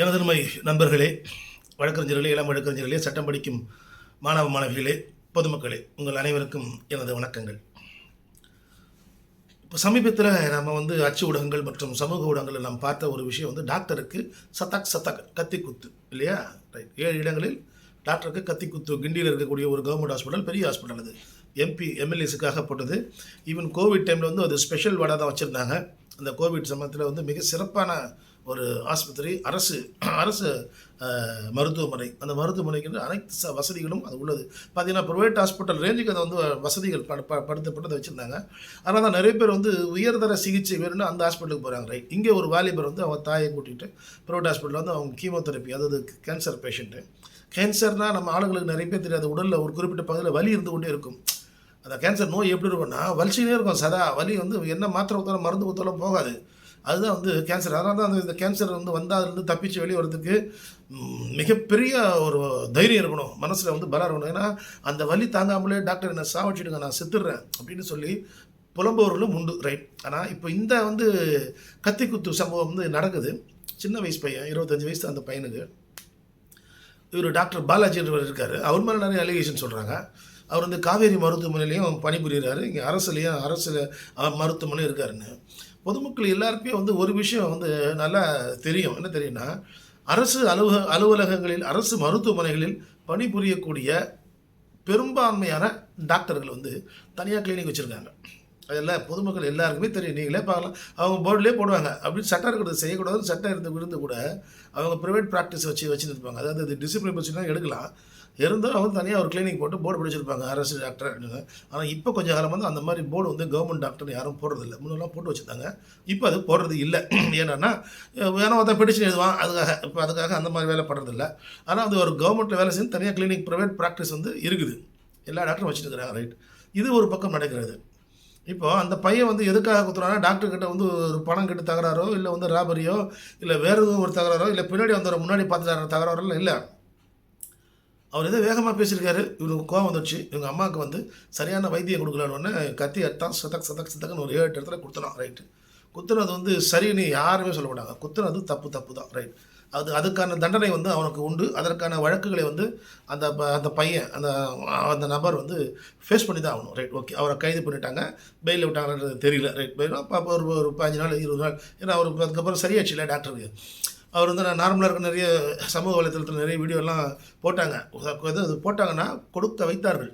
எனதருமை நண்பர்களே வழக்கறிஞர்களே இளம் வழக்கறிஞர்களே சட்டம் படிக்கும் மாணவ மாணவிகளே பொதுமக்களே உங்கள் அனைவருக்கும் எனது வணக்கங்கள். இப்போ சமீபத்தில் நம்ம வந்து அச்சு ஊடகங்கள் மற்றும் சமூக ஊடகங்களில் நாம் பார்த்த ஒரு விஷயம் வந்து டாக்டருக்கு சத்தக் சத்தக் கத்தி குத்து இல்லையா? ரைட் ஏழு இடங்களில் டாக்டருக்கு கத்தி குத்து கிண்டியில் இருக்கக்கூடிய ஒரு கவர்மெண்ட் ஹாஸ்பிட்டல் பெரிய ஹாஸ்பிட்டல் அது. எம்பி எம்எல்ஏஸுக்காக போட்டது. ஈவன் கோவிட் டைமில் வந்து அது ஸ்பெஷல் வார்டாக தான் வச்சுருந்தாங்க. இந்த கோவிட் சமயத்தில் வந்து மிக சிறப்பான ஒரு ஆஸ்பத்திரி அரசு அரசு மருத்துவமனை. அந்த மருத்துவமனைக்கு அனைத்து ச வசதிகளும் அது உள்ளது. பார்த்தீங்கன்னா ப்ரைவேட் ஹாஸ்பிட்டல் ரேஞ்சுக்கு அதை வந்து வசதிகள் படு ப- படுத்தப்பட்டதை வச்சுருந்தாங்க. அதனால் தான் நிறைய பேர் வந்து உயர்தர சிகிச்சை வேணும்னு அந்த ஹாஸ்பிட்டலுக்கு போகிறாங்க ரைட் இங்கே ஒரு வாலிபர் வந்து அவங்க தாயை கூட்டிகிட்டு ப்ரைவேட் ஹாஸ்பிட்டலில் வந்து அவங்க கீமோதெரப்பி அதாவது கேன்சர் பேஷண்ட்டு கேன்சர்னால் நம்ம ஆளுங்களுக்கு நிறைய பேர் தெரியாது. உடலில் ஒரு குறிப்பிட்ட பகுதியில் வலி இருந்து கொண்டே இருக்கும். அந்த கேன்சர் நோய் எப்படி இருக்கும்னா வலிச்சுனே இருக்கும் சதா. வலி வந்து என்ன மாத்திரை ஊற்றாலும் மருந்து ஊற்றாலும் போகாது. அதுதான் வந்து கேன்சர் அதனால தான் அந்த இந்த கேன்சர் வந்து வந்தால் அதுலேருந்து தப்பிச்சு வெளியே வரதுக்கு மிகப்பெரிய ஒரு தைரியம் இருக்கணும். மனசில் வந்து பலம் இருக்கணும். ஏன்னா அந்த வலி தாங்காமலே டாக்டர் என்ன சாவடிச்சிடுங்க நான் செத்துடுறேன் அப்படின்னு சொல்லி புலம்பவர்களும் உண்டு ரைட் ஆனால் இப்போ இந்த வந்து கத்தி குத்து சம்பவம் வந்து நடக்குது. சின்ன வயசு பையன் இருபத்தஞ்சி வயசு அந்த பையனுக்கு. இவர் டாக்டர் பாலாஜி இருக்கார். அவர் மேலே நிறைய அலிகேஷன் சொல்கிறாங்க அவர் வந்து காவேரி மருத்துவமனையிலையும் பணிபுரிகிறாரு இங்கே அரசுலேயும் அரசு மருத்துவமனையும் மருத்துவமனை இருக்காருன்னு. பொதுமக்கள் எல்லாருக்குமே வந்து ஒரு விஷயம் வந்து நல்லா தெரியும். என்ன தெரியும்னா அரசு அலுவல அலுவலகங்களில் அரசு மருத்துவமனைகளில் பணிபுரியக்கூடிய பெரும்பான்மையான டாக்டர்கள் வந்து தனியாக கிளினிக் வச்சுருக்காங்க. அதெல்லாம் பொதுமக்கள் எல்லாருக்குமே தெரியும். நீங்களே பார்க்கலாம். அவங்க போர்டிலே போடுவாங்க. அப்படின்னு சட்டம் இருக்கிறது செய்யக்கூடாதுன்னு சட்டம் இருந்து விழுந்து கூட அவங்க ப்ரைவேட் ப்ராக்டிஸ் வச்சு வச்சுருப்பாங்க அதாவது டிசிப்ளின் பிரச்சனை எடுக்கலாம். இருந்தாலும் அவங்க தனியாக ஒரு கிளினிக் போட்டு போர்டு பிடிச்சிருப்பாங்க. அரசு டாக்டர் அப்படின்னு ஆனால் இப்போ கொஞ்சம் காலம் வந்து அந்த மாதிரி போர்டு வந்து கவர்மெண்ட் டாக்டர் யாரும் போடுறதில்ல. முன்னெல்லாம் போட்டு வச்சுருந்தாங்க. இப்போ அது போடுறது இல்லை. ஏன்னா வேணும் ஒருத்தன் பிடிச்சு எழுதுவான். அதுக்காக இப்போ அதுக்காக அந்த மாதிரி வேலை பண்ணுறதில்ல ஆனால் அது ஒரு கவர்மெண்ட்டில் வேலை செஞ்சு தனியாக கிளினிக் ப்ரைவேட் ப்ராக்டிஸ் வந்து இருக்குது. எல்லா டாக்டரும் வச்சுட்டு இருக்கிறாங்க ரைட் இது ஒரு பக்கம் நடக்கிறது. இப்போ அந்த பையன் வந்து எதுக்காக குத்துறானா டாக்டர்கிட்ட வந்து ஒரு பணம் கிட்ட தகராறோ இல்லை வந்து ராபரியோ இல்லை வேறு எதுவும் ஒரு தகராறோ இல்லை பின்னாடி வந்தவரை முன்னாடி பார்த்துட்டு தகராறோ இல்லை. அவர் எதோ வேகமாக பேசியிருக்காரு. இவனுக்கு கோவம் வந்துடுச்சு இவங்க அம்மாவுக்கு வந்து சரியான வைத்தியம் கொடுக்கலான்னு கத்தி எடுத்தான் சதக் சதக் சதக்குன்னு ஒரு ஏழு இடத்துல குத்துனான். ரைட்டு குத்துனது வந்து சரின்னு யாருமே சொல்ல மாட்டாங்க. குத்துனது தப்பு தப்பு தான். ரைட் அது அதுக்கான தண்டனை வந்து அவனுக்கு உண்டு. அதற்கான வழக்குகளை வந்து அந்த ப- அந்த பையன் அந்த அந்த நபர் வந்து ஃபேஸ் பண்ணி தான் ஆகணும். ரைட் ஓகே அவரை கைது பண்ணிட்டாங்க. பெயிலில் விட்டாங்கன்றது தெரியல. ரைட் பெயில் அப்போ ஒரு ஒரு பதினஞ்சு நாள் இருபது நாள். ஏன்னா அவருக்கு அதுக்கப்புறம் சரியாச்சு இல்லை டாக்டருக்கு அவர் வந்து நான் நார்மலாக இருக்க நிறைய சமூக வலைத்தளத்தில் நிறைய வீடியோலாம் போட்டாங்க. அது போட்டாங்கன்னா கொடுக்க வைத்தார்கள்.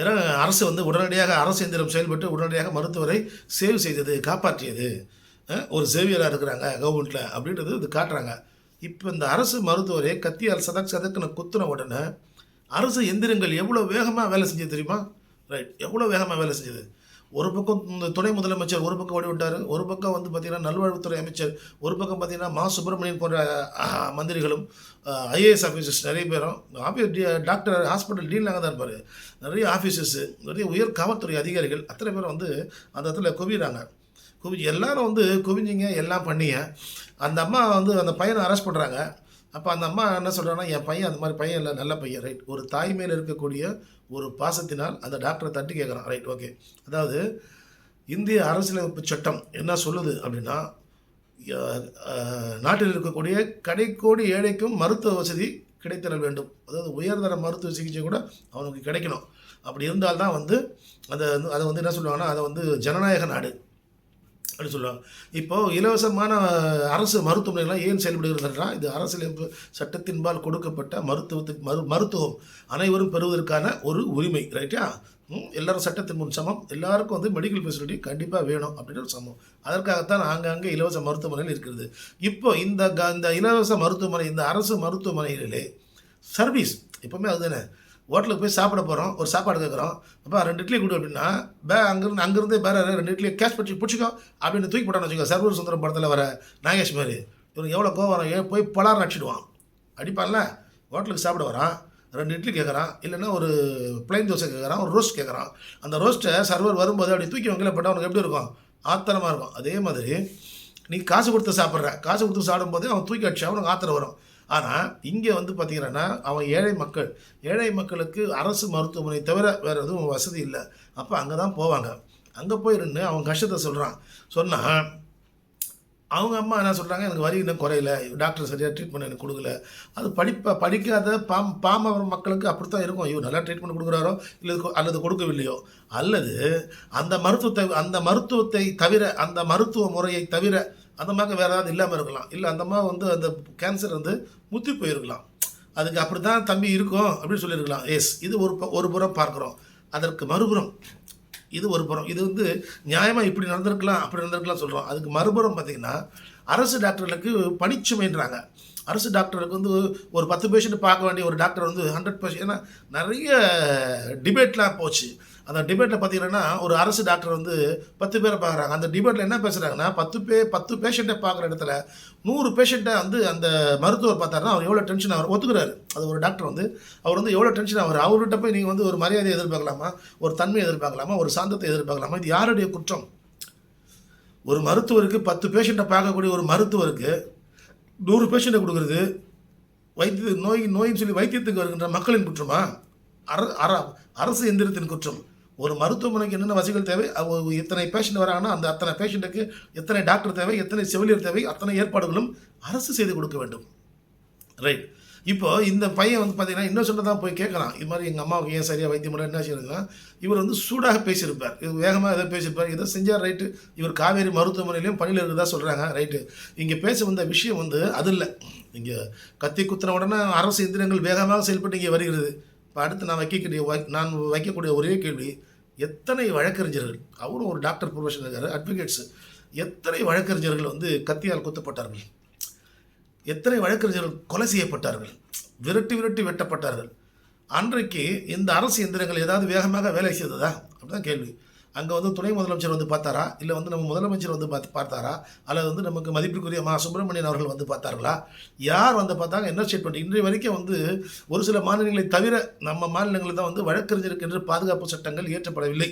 ஏன்னா அரசு வந்து உடனடியாக அரசு எந்திரம் செயல்பட்டு உடனடியாக மருத்துவரை சேவ் செய்தது காப்பாற்றியது. ஒரு சேவியராக இருக்கிறாங்க கவர்மெண்ட்டில் அப்படின்றது இது காட்டுறாங்க. இப்போ இந்த அரசு மருத்துவரை கத்தியால் சதக் சதக்குன்னு குத்துன உடனே அரசு எந்திரங்கள் எவ்வளோ வேகமாக வேலை செஞ்சது தெரியுமா? ரைட் எவ்வளோ வேகமாக வேலை செஞ்சது? ஒரு பக்கம் இந்த துணை முதலமைச்சர் ஒரு பக்கம் ஓடி விட்டார் ஒரு பக்கம் வந்து பார்த்திங்கன்னா நல்வாழ்வுத்துறை அமைச்சர் ஒரு பக்கம் பார்த்திங்கன்னா மா. சுப்பிரமணியன் போன்ற மந்திரிகளும் ஐஏஎஸ் ஆஃபீஸர்ஸ் நிறைய பேரும் ஆஃபீஸ் டாக்டர் ஹாஸ்பிட்டல் டீனாக தான் இருப்பார். நிறைய ஆஃபீஸர்ஸு நிறைய உயர் காவல்துறை அதிகாரிகள் அத்தனை பேர் வந்து அந்த இடத்துல குவிகிறாங்க குவி எல்லாரும் வந்து குவிஞ்சிங்க எல்லாம் பண்ணிங்க. அந்த அம்மா வந்து அந்த பையனை அரெஸ்ட் பண்ணுறாங்க அப்போ அந்த அம்மா என்ன சொல்கிறாங்கன்னா என் பையன் அந்த மாதிரி பையன் இல்லை நல்ல பையன். ரைட் ஒரு தாய் மேல் இருக்கக்கூடிய ஒரு பாசத்தினால் அந்த டாக்டரை தட்டி கேட்குறான் ரைட் ஓகே அதாவது இந்திய அரசியலமைப்பு சட்டம் என்ன சொல்லுது அப்படின்னா நாட்டில் இருக்கக்கூடிய கடைக்கோடி ஏழைக்கும் மருத்துவ வசதி கிடைத்தல் வேண்டும். அதாவது உயர்தர மருத்துவ சிகிச்சை கூட அவனுக்கு கிடைக்கணும். அப்படி இருந்தால்தான் வந்து அதை அதை வந்து என்ன சொல்லுவாங்கன்னா அதை வந்து ஜனநாயக நாடு. அப்படின்னு சொல்லுவாங்க. இப்போது இலவசமான அரசு மருத்துவமனைகள்லாம் ஏன் செயல்படுகிறதுனா இது அரசியலமைப்பு சட்டத்தின்பால் கொடுக்கப்பட்ட மருத்துவத்துக்கு மரு மருத்துவம் அனைவரும் பெறுவதற்கான ஒரு உரிமை ரைட்டா ம், எல்லாரும் சட்டத்தின் முன் சமம். எல்லாருக்கும் வந்து மெடிக்கல் ஃபெசிலிட்டி கண்டிப்பாக வேணும் அப்படின்ற ஒரு சமம். அதற்காகத்தான் ஆங்காங்கே இலவச மருத்துவமனைகள் இருக்கிறது. இப்போ இந்த க- இந்த இலவச மருத்துவமனை இந்த அரசு மருத்துவமனைகளிலே சர்வீஸ் எப்போவுமே அதுதானே? ஹோட்டலுக்கு போய் சாப்பிட போகிறோம் ஒரு சாப்பாடு கேட்குறோம் அப்போ ரெண்டு இட்லி கொடு அப்படின்னா பே அங்கேருந்து அங்கேருந்தே வேற ரெண்டு இட்லி கேஷ் பற்றி பிடிச்சிக்கோ அப்படின்னு தூக்கி போட்டான்னு வச்சுக்கோ சர்வர் சுந்தரம் படத்தில் வர நாகேஷ் மாதிரி. இவனுக்கு எவ்வளோ கோவம் வரும்? ஏன் போய் பலாரம் அடிச்சிடுவான் அடிப்பான்ல? ஹோட்டலுக்கு சாப்பிட வரான் ரெண்டு இட்லி கேட்குறான் இல்லைன்னா ஒரு பிளைன் தோசை கேட்குறான் ஒரு ரோஸ்ட் கேட்குறான் அந்த ரோஸ்ட்டை சர்வர் வரும்போது அப்படி தூக்கி வங்கில போட்டால் அவனுக்கு எப்படி இருக்கும்? ஆத்திரமாக இருக்கும். அதே மாதிரி நீ காசு கொடுத்து சாப்பிட்ற காசு கொடுத்து சாப்பிடும்போது அவன் தூக்கி அடிச்சா அவனுக்கு ஆத்திரம் வரும். ஆனால் இங்கே வந்து பார்த்தீங்கன்னா அவன் ஏழை மக்கள் ஏழை மக்களுக்கு அரசு மருத்துவமனை தவிர வேறு எதுவும் வசதி இல்லை. அப்போ அங்கே தான் போவாங்க. அங்கே போய் நின்று அவன் கஷ்டத்தை சொல்கிறான் சொன்னால் அவங்க அம்மா என்ன சொல்கிறாங்க எனக்கு வரி இன்னும் குறையில. டாக்டர் சரியாக ட்ரீட்மெண்ட் எனக்கு கொடுக்கல. அது படிப்ப படிக்காத பாம் பாமர மக்களுக்கு அப்படித்தான் இருக்கும். ஐயோ நல்லா ட்ரீட்மெண்ட் கொடுக்குறாரோ? இல்லை அல்லது கொடுக்கவில்லையோ? அல்லது அந்த மருத்துவத்தை அந்த மருத்துவத்தை தவிர அந்த மருத்துவ முறையை தவிர அந்த மாதிரி வேறு ஏதாவது இல்லாமல் இருக்கலாம். இல்லை அந்த மாதிரி வந்து அந்த கேன்சர் வந்து முத்தி போயிருக்கலாம். அதுக்கு அப்படி தான் தம்பி இருக்கும் அப்படின்னு சொல்லியிருக்கலாம். எஸ் இது ஒரு ப- ஒரு புறம் பார்க்குறோம். அதற்கு மறுபுறம் இது ஒரு புறம். இது வந்து நியாயமாக இப்படி நடந்திருக்கலாம் அப்படி நடந்திருக்கலாம் சொல்கிறோம் அதுக்கு மறுபுறம் பார்த்திங்கன்னா அரசு டாக்டர்களுக்கு பணிச்சுமைன்றாங்க. அரசு டாக்டருக்கு வந்து ஒரு பத்து பேஷண்ட் பார்க்க வேண்டிய ஒரு டாக்டர் வந்து ஹண்ட்ரட் பர்சன்ட் ஏன்னா நிறைய டிபேட்லாம் போச்சு. அந்த டிபேட்டில் பார்த்தீங்கன்னா ஒரு அரசு டாக்டர் வந்து பத்து பேரை பார்க்குறாங்க. அந்த டிபேட்டில் என்ன பேசுகிறாங்கன்னா பத்து பே பத்து பேஷண்ட்டை பார்க்குற இடத்துல நூறு பேஷண்ட்டை வந்து அந்த மருத்துவர் பார்த்தாருன்னா அவர் எவ்வளோ டென்ஷன் அவர் ஒத்துக்கிறாரு. அது ஒரு டாக்டர் வந்து அவர் வந்து எவ்வளோ டென்ஷன் ஆவார் அவர்கிட்ட போய் நீங்கள் வந்து ஒரு மரியாதையை எதிர்பார்க்கலாமா? ஒரு தன்மையை எதிர்பார்க்கலாமா? ஒரு சாந்தத்தை எதிர்பார்க்கலாமா? இது யாருடைய குற்றம்? ஒரு மருத்துவருக்கு பத்து பேஷண்ட்டை பார்க்கக்கூடிய ஒரு மருத்துவருக்கு நூறு பேஷண்ட்டை கொடுக்குறது வைத்திய நோய் நோயின்னு சொல்லி வைத்தியத்துக்கு வருகின்ற மக்களின் குற்றமா? அர அர அரசு எந்திரத்தின் குற்றம். ஒரு மருத்துவமனைக்கு என்னென்ன வசதிகள் தேவை? அவ- எத்தனை பேஷண்ட் வராங்கன்னா அந்த அத்தனை பேஷண்ட்டுக்கு எத்தனை டாக்டர் தேவை எத்தனை செவிலியர் தேவை அத்தனை ஏற்பாடுகளும் அரசு செய்து கொடுக்க வேண்டும். ரைட் இப்போ இந்த பையன் வந்து பார்த்தீங்கன்னா இன்னும் தான் போய் கேட்கலாம். இது மாதிரி எங்கள் அம்மாவுக்கு ஏன் சரியாக வைத்தியம் பண்ணல என்ன செய்யறதுன்னா இவர் வந்து சூடாக பேசியிருப்பார். இது வேகமாக ஏதோ பேசியிருப்பார். இதை செஞ்சார் ரைட்டு இவர் காவேரி மருத்துவமனையிலையும் பணியில் இருக்கிறதா சொல்கிறாங்க ரைட்டு இங்கே பேச வந்த விஷயம் வந்து அது இல்லை. இங்கே கத்தி குத்துன உடனே அரசு எந்திரங்கள் வேகமாக செயல்பட்டு இங்கே வருகிறது. இப்போ அடுத்து நான் வைக்கக்கூடிய வை- நான் வைக்கக்கூடிய ஒரே கேள்வி எத்தனை வழக்கறிஞர்கள் அவரும் ஒரு டாக்டர் ப்ரொஃபஷன் இருக்காரு அட்வொகேட்ஸு எத்தனை வழக்கறிஞர்கள் வந்து கத்தியால் குத்தப்பட்டார்கள்? எத்தனை வழக்கறிஞர்கள் கொலை செய்யப்பட்டார்கள்? விரட்டி விரட்டி வெட்டப்பட்டார்கள்? அன்றைக்கு இந்த அரசு எந்திரங்கள் ஏதாவது வேகமாக வேலை செய்ததா? அப்படிதான் கேள்வி. அங்கே வந்து துணை முதலமைச்சர் வந்து பார்த்தாரா? இல்லை வந்து நம்ம முதலமைச்சர் வந்து பார்த்து பார்த்தாரா? அல்லது வந்து நமக்கு மதிப்பிற்குரிய மா சுப்பிரமணியன் அவர்கள் வந்து பார்த்தார்களா? யார் வந்து பார்த்தாங்க? என்ன ஸ்டேட்மெண்ட் இன்றைய வரைக்கும் வந்து ஒரு சில மாநிலங்களை தவிர நம்ம மாநிலங்களில் தான் வந்து வழக்கறிஞருக்கு என்று பாதுகாப்பு சட்டங்கள் இயற்றப்படவில்லை.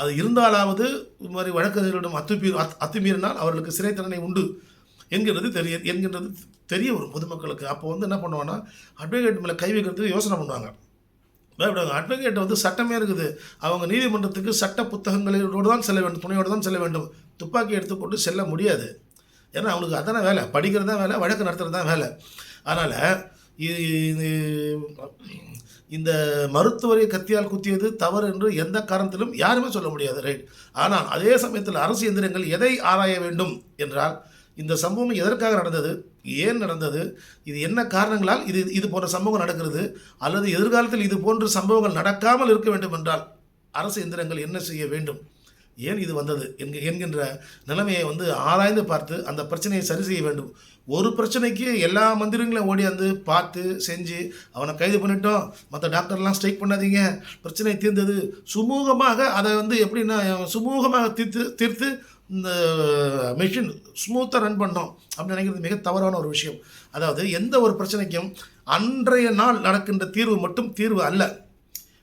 அது இருந்தாலாவது இது மாதிரி வழக்கறிஞர்களிடம் அத்துமீ அத்துமீறினால் அவர்களுக்கு சிறை தண்டனை உண்டு என்கிறது தெரிய என்கின்றது தெரிய வரும் பொதுமக்களுக்கு. அப்போ வந்து என்ன பண்ணுவாங்கன்னா அட்வொகேட் மேலே கை வைக்கிறதுக்கு யோசனை பண்ணுவாங்க. பயப்படுவாங்க அட்வொகேட் வந்து சட்டமே இருக்குது. அவங்க நீதிமன்றத்துக்கு சட்ட புத்தகங்களோடு தான் செல்ல வேண்டும் துணையோடு தான் செல்ல வேண்டும். துப்பாக்கி எடுத்துக்கொண்டு செல்ல முடியாது. ஏன்னா அவங்களுக்கு அதான வேலை. படிக்கிறது தான் வேலை வழக்கு நடத்துறது தான் வேலை. அதனால் இந்த மருத்துவரை கத்தியால் குத்தியது தவறு என்று எந்த காரணத்திலும் யாருமே சொல்ல முடியாது ரைட் ஆனால் அதே சமயத்தில் அரசு எந்திரங்கள் எதை ஆராய வேண்டும் என்றால் இந்த சம்பவம் எதற்காக நடந்தது? ஏன் நடந்தது? இது என்ன காரணங்களால் இது இது போன்ற சம்பவம் நடக்கிறது? அல்லது எதிர்காலத்தில் இது போன்ற சம்பவங்கள் நடக்காமல் இருக்க வேண்டும் என்றால் அரசு எந்திரங்கள் என்ன செய்ய வேண்டும்? ஏன் இது வந்தது? என்க என்கின்ற நிலைமையை வந்து ஆராய்ந்து பார்த்து அந்த பிரச்சனையை சரி செய்ய வேண்டும். ஒரு பிரச்சனைக்கு எல்லா மந்திரங்களையும் ஓடியாந்து பார்த்து செஞ்சு அவனை கைது பண்ணிட்டோம். மற்ற டாக்டர்லாம் ஸ்ட்ரைக் பண்ணாதீங்க. பிரச்சனை தீர்ந்தது. சுமூகமாக அதை வந்து எப்படின்னா சுமூகமாக தீர்த்து தீர்த்து இந்த மெஷின் ஸ்மூத்தாக ரன் பண்ணோம் அப்படின்னு நினைக்கிறது மிக தவறான ஒரு விஷயம். அதாவது எந்த ஒரு பிரச்சனைக்கும் அன்றைய நாள் நடக்கின்ற தீர்வு மட்டும் தீர்வு அல்ல.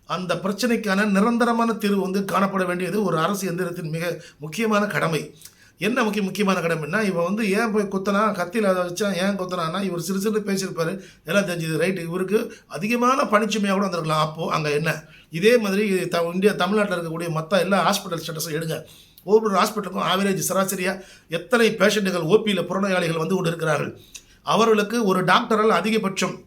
அந்த பிரச்சனைக்கான நிரந்தரமான தீர்வு வந்து காணப்பட வேண்டியது ஒரு அரசு எந்திரத்தின் மிக முக்கியமான கடமை. என்ன முக்கிய முக்கியமான கடமைன்னா இவன் வந்து ஏன் போய் குத்தனா கத்தியில் அதை வச்சா ஏன் குத்தனான்னா இவர் சிறு சிறு பேசியிருப்பார். எல்லாம் தெரிஞ்சது ரைட்டு. இவருக்கு அதிகமான பணிச்சுமையாக கூட வந்திருக்கலாம். அப்போது அங்கே என்ன? இதே மாதிரி த இந்தியா தமிழ்நாட்டில் இருக்கக்கூடிய மற்ற எல்லா ஹாஸ்பிட்டல் ஸ்டேட்டஸும் எடுங்க. ஒவ்வொரு ஹாஸ்பிட்டலுக்கும் ஆவரேஜ் சராசரியாக எத்தனை பேஷண்ட்டுகள் ஓபியில் புறநோயாளிகள் வந்து கொண்டு இருக்கிறார்கள் அவர்களுக்கு ஒரு டாக்டரால் அதிகபட்சம்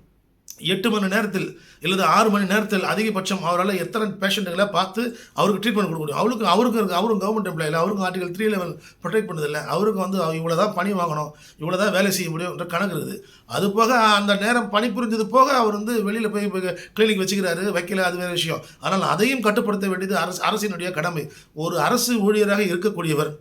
எட்டு மணி நேரத்தில் இல்லது ஆறு மணி நேரத்தில் அதிகபட்சம் அவரால் எத்தனை பேஷண்ட்டுகளை பார்த்து அவருக்கு ட்ரீட்மெண்ட் கொடுக்க முடியும்? அவருக்கு அவருக்கு அவரும் கவர்மெண்ட் எம்ப்ளாயில் அவருக்கும் ஆர்டிகல் த்ரீ லெவல் ப்ரொடெக்ட் பண்ணதில்லை. அவருக்கு வந்து இவ்வளோ தான் பணி வாங்கணும் இவ்வளோ தான் வேலை செய்ய முடியும்ன்ற கணக்கு இருக்குது. அது போக அந்த நேரம் பணி புரிஞ்சது போக அவர் வந்து வெளியில் போய் கிளினிக் வச்சுக்கிறாரு வைக்கல அது வேறு விஷயம். ஆனால் அதையும் கட்டுப்படுத்த வேண்டியது அரசு அரசினுடைய கடமை. ஒரு அரசு ஊழியராக இருக்கக்கூடியவர்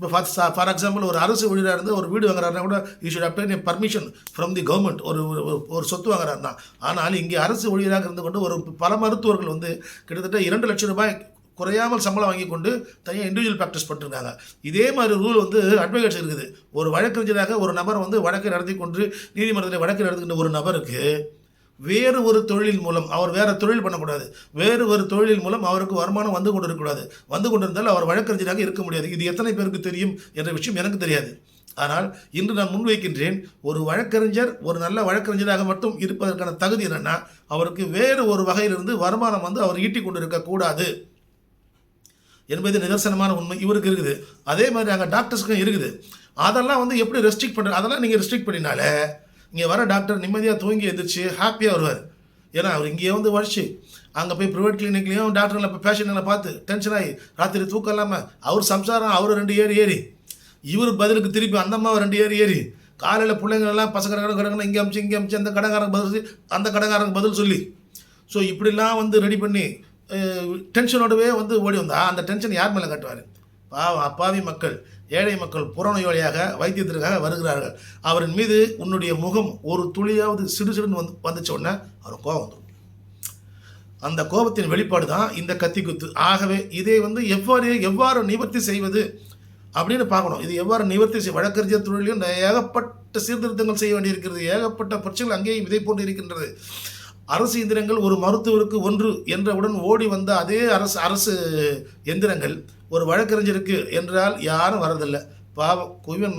இப்போ ஃபார் ஃபார் எக்ஸாம்பிள் ஒரு அரசு ஊழியராக இருந்து ஒரு வீடு வாங்குறாருன்னா கூட you should obtain permission from the government ஒரு ஒரு- ஒரு சொத்து வாங்குறாருன்னா. ஆனால் இங்கே அரசு ஊழியராக இருந்து கொண்டு ஒரு பல மருத்துவர்கள் வந்து கிட்டத்தட்ட இரண்டு லட்சம் ரூபாய் குறையாமல் சம்பளம் வாங்கி கொண்டு தனியாக இண்டிவிஜுவல் ப்ராக்டிஸ் பண்ணிருக்காங்க இதே மாதிரி ரூல் வந்து அட்வொகேட்ஸ் இருக்குது. ஒரு வழக்கறிஞராக ஒரு நபர் வந்து வழக்கை நடத்தி கொண்டு நீதிமன்றத்தில் வழக்கு நடத்துகின்ற ஒரு நபருக்கு வேறு ஒரு தொழில் மூலம் அவர் வேறு தொழில் பண்ணக்கூடாது. வேறு ஒரு தொழில் மூலம் அவருக்கு வருமானம் வந்து கொண்டு இருக்கக்கூடாது வந்து கொண்டிருந்தால் அவர் வழக்கறிஞராக இருக்க முடியாது. இது எத்தனை பேருக்கு தெரியும் என்ற விஷயம் எனக்கு தெரியாது. ஆனால் இன்று நான் முன்வைக்கின்றேன் ஒரு வழக்கறிஞர் ஒரு நல்ல வழக்கறிஞராக மட்டும் இருப்பதற்கான தகுதி என்னென்னா அவருக்கு வேறு ஒரு வகையிலிருந்து வருமானம் வந்து அவர் ஈட்டிக் கொண்டு இருக்கக்கூடாது என்பது நிதர்சனமான உண்மை. இவருக்கு இருக்குது. அதே மாதிரி அங்கே டாக்டர்ஸ்க்கும் இருக்குது. அதெல்லாம் வந்து எப்படி ரெஸ்ட்ரிக்ட் பண்ணுற அதெல்லாம் நீங்கள் ரெஸ்ட்ரிக்ட் பண்ணினால இங்கே வர டாக்டர் நிம்மதியாக தூங்கி எந்திரிச்சு ஹாப்பியாக வருவார். ஏன்னா அவர் இங்கேயே வந்து வழிச்சு அங்கே போய் ப்ரைவேட் கிளினிக்லேயும் டாக்டர்களை இப்போ பேஷண்ட்டில் பார்த்து டென்ஷன் ஆகி ராத்திரி தூக்கம் இல்லாமல் அவர் சம்சாரம் அவர் ரெண்டு ஏறி ஏறி. இவர் பதிலுக்கு திருப்பி அந்த அம்மாவை ரெண்டு ஏறி ஏறி. காலையில் பிள்ளைங்களெல்லாம் பசங்க கடை கடை இங்கே அமிச்சு இங்கே அமிச்சு அந்த கடைக்காரங்க பதில் அந்த கடைக்காரங்க பதில் சொல்லி. ஸோ இப்படிலாம் வந்து ரெடி பண்ணி டென்ஷனோடவே வந்து ஓடி வந்தா அந்த டென்ஷன் யார் மேலே கட்டுவார்? பாவம் அப்பாவி மக்கள். ஏழை மக்கள் புறநோயாளியாக வைத்தியத்திற்காக வருகிறார்கள். அவரின் மீது உன்னுடைய முகம் ஒரு துளியாவது சிடு சிடுன்னு வந்து வந்துச்ச உடனே அவர் கோபம் வந்துடும் அந்த கோபத்தின் வெளிப்பாடு தான் இந்த கத்தி குத்து. ஆகவே இதை வந்து எவ்வாறு எவ்வாறு நிவர்த்தி செய்வது அப்படின்னு பார்க்கணும். இது எவ்வாறு நிவர்த்தி செய்ய வழக்கறிஞர் தொழிலையும் ஏகப்பட்ட சீர்திருத்தங்கள் செய்ய வேண்டியிருக்கிறது. ஏகப்பட்ட பிரச்சனைகள் அங்கேயும் இதை போன்று இருக்கின்றது. அரசு எந்திரங்கள் ஒரு மருத்துவருக்கு ஒன்று என்றவுடன் ஓடி வந்த அதே அரசு அரசு எந்திரங்கள் ஒரு வழக்கறிஞருக்கு என்றால் யாரும் வரதில்லை பாவம் குவியன்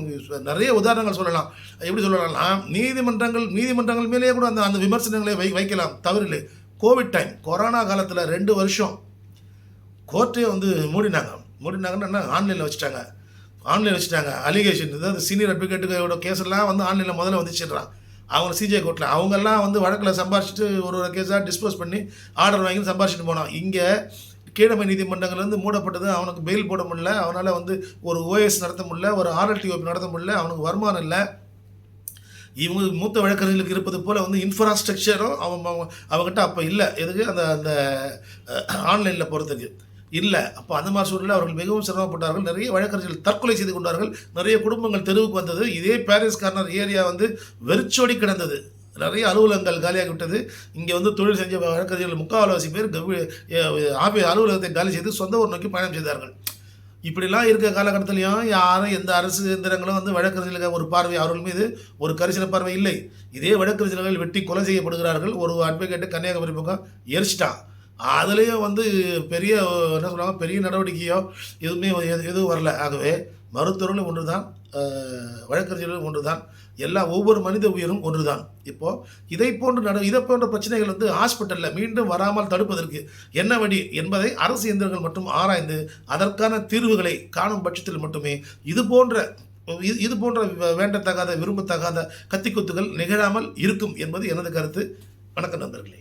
நிறைய உதாரணங்கள் சொல்லலாம். எப்படி சொல்லலாம்னா நீதிமன்றங்கள் நீதிமன்றங்கள் மேலேயே கூட அந்த அந்த விமர்சனங்களை வை வைக்கலாம். தவறில்லை. கோவிட் டைம் கொரோனா காலத்தில் ரெண்டு வருஷம் கோர்ட்டே வந்து மூடினாங்க. மூடினாங்கன்னா என்ன? ஆன்லைனில் வச்சுட்டாங்க. ஆன்லைன் வச்சுட்டாங்க. அலிகேஷன் அதாவது சீனியர் அட்வொகேட்டுகளோட கேஸ் எல்லாம் வந்து ஆன்லைனில் முதல்ல வந்துச்சிடுறான் அவங்க சிஜே கோர்ட்டில் அவங்கெல்லாம் வந்து வழக்கில் சம்பாரிச்சிட்டு ஒரு ஒரு கேஸாக டிஸ்போஸ் பண்ணி ஆர்டர் வாங்கி சம்பாரிச்சிட்டு போனான். இங்கே கீழமை நீதிமன்றங்கள் வந்து மூடப்பட்டது. அவனுக்கு பெயில் போட முடியல. அவனால் வந்து ஒரு ஓஎஸ் நடத்த முடியல. ஒரு ஆர்எல்டிஓபி நடத்த முடியல. அவனுக்கு வருமானம் இல்லை. இவங்க மூத்த வழக்கறிஞர்களுக்கு இருப்பது போல் வந்து இன்ஃப்ராஸ்ட்ரக்சரும் அவன் அவன் அவங்ககிட்ட அப்போ இல்லை. எதுக்கு? அந்த அந்த ஆன்லைனில் போகிறதுக்கு இல்லை. அப்போ அந்த மாதிரி சூழலில் அவர்கள் மிகவும் சிரமப்பட்டார்கள். நிறைய வழக்கறிஞர்கள் தற்கொலை செய்து கொண்டார்கள். நிறைய குடும்பங்கள் தெருவுக்கு வந்தது. இதே பாரிஸ் கார்னர் ஏரியா வந்து வெறிச்சோடி கிடந்தது. நிறைய அலுவலகங்கள் காலியாகி விட்டது இங்கே வந்து தொழில் செஞ்ச வழக்கறிஞர்கள் முக்கால்வாசி பேர் ஆபீஸ் அலுவலகத்தை காலி செய்து சொந்த ஊர் நோக்கி பயணம் செய்தார்கள். இப்படிலாம் இருக்க காலகட்டத்திலையும் யாரும் எந்த அரசு இயந்திரங்களும் வந்து வழக்கறிஞர்களுக்கு ஒரு பார்வை அவர்கள் மீது ஒரு கரிசன பார்வை இல்லை. இதே வழக்கறிஞர்கள் வெட்டி கொலை செய்யப்படுகிறார்கள். ஒரு அட்வொகேட்டு கன்னியாகுமரி பக்கம் எரிச்சிட்டான் அதுலேயும் வந்து பெரிய என்ன சொல்லுவாங்க பெரிய நடவடிக்கையோ எதுவுமே எதுவும் வரல. ஆகவே மருத்துவர்களும் ஒன்று தான் வழக்கறிஞர்களும் ஒன்று தான் எல்லா ஒவ்வொரு மனித உயிரும் ஒன்று தான் இப்போது இதை போன்ற நட இதை போன்ற பிரச்சனைகள் வந்து ஹாஸ்பிட்டலில் மீண்டும் வராமல் தடுப்பதற்கு என்ன வழி என்பதை அரசு இயந்திரங்கள் மட்டும் ஆராய்ந்து அதற்கான தீர்வுகளை காணும் பட்சத்தில் மட்டுமே இது போன்ற இது இது போன்ற வேண்டத்தகாத விரும்பத்தகாத கத்திக்குத்துகள் நிகழாமல் இருக்கும் என்பது எனது கருத்து. வணக்கம் நண்பர்களே.